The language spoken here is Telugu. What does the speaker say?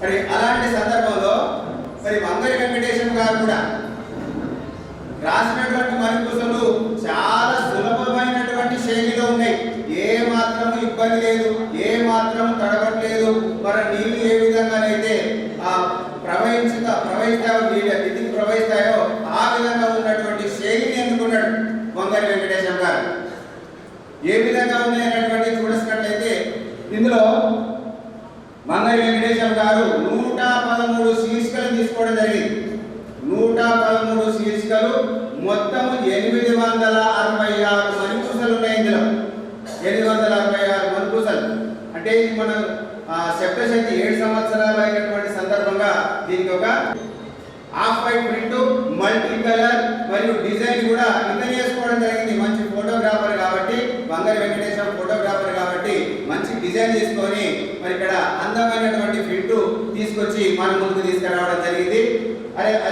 మరి అలాంటి సందర్భంలో మరి మంగళ వెంకటేశం గారు కూడా రాసినటువంటి మరిపుసలు చాలా సులభమైనటువంటి శైలిలో ఉన్నాయి. ఏ మాత్రం ఇబ్బంది లేదు ఏ మాత్రం తడవట్లేదు మరి నీళ్ళు ఏ విధంగానైతే ఆ ప్రవహించుత ప్రవహిస్తాయో నీళ్ళ విధికి ప్రవహిస్తాయో ఆ విధంగా ఉన్నటువంటి శైలిని ఎన్నుకున్నాడు మంగళ వెంకటేశం గారు. ఏ విధంగా ఉన్నాయనేటువంటి చూడసినట్లయితే ఇందులో మంగళ వెంకటేశ్వర గారు నూట పదమూడు శీర్షికలు తీసుకోవడం జరిగింది. నూట పదమూడు శీర్షికలు మొత్తము ఎనిమిది వందల అరవై ఆరు మణిపూసలు ఉన్నాయి ఇందులో. ఎనిమిది వందల అరవై ఆరు మణిపూసలు అంటే ఇది మన సప్తశతి ఏడు సంవత్సరాలు అయినటువంటి సందర్భంగా దీనికి ఒక half white print multi colour మరియు డిజైన్ కూడా ఇతను చేసుకోవడం జరిగింది మంచి ఫోటోగ్రాఫర్ కాబట్టి బంగారు వెంకటేశ్వర ఫోటోగ్రాఫర్ కాబట్టి మంచి డిజైన్ తీసుకొని మరి ఇక్కడ అందమైనటువంటి ఫిట్ తీసుకొచ్చి మన ముందుకు తీసుకురావడం జరిగింది. అరే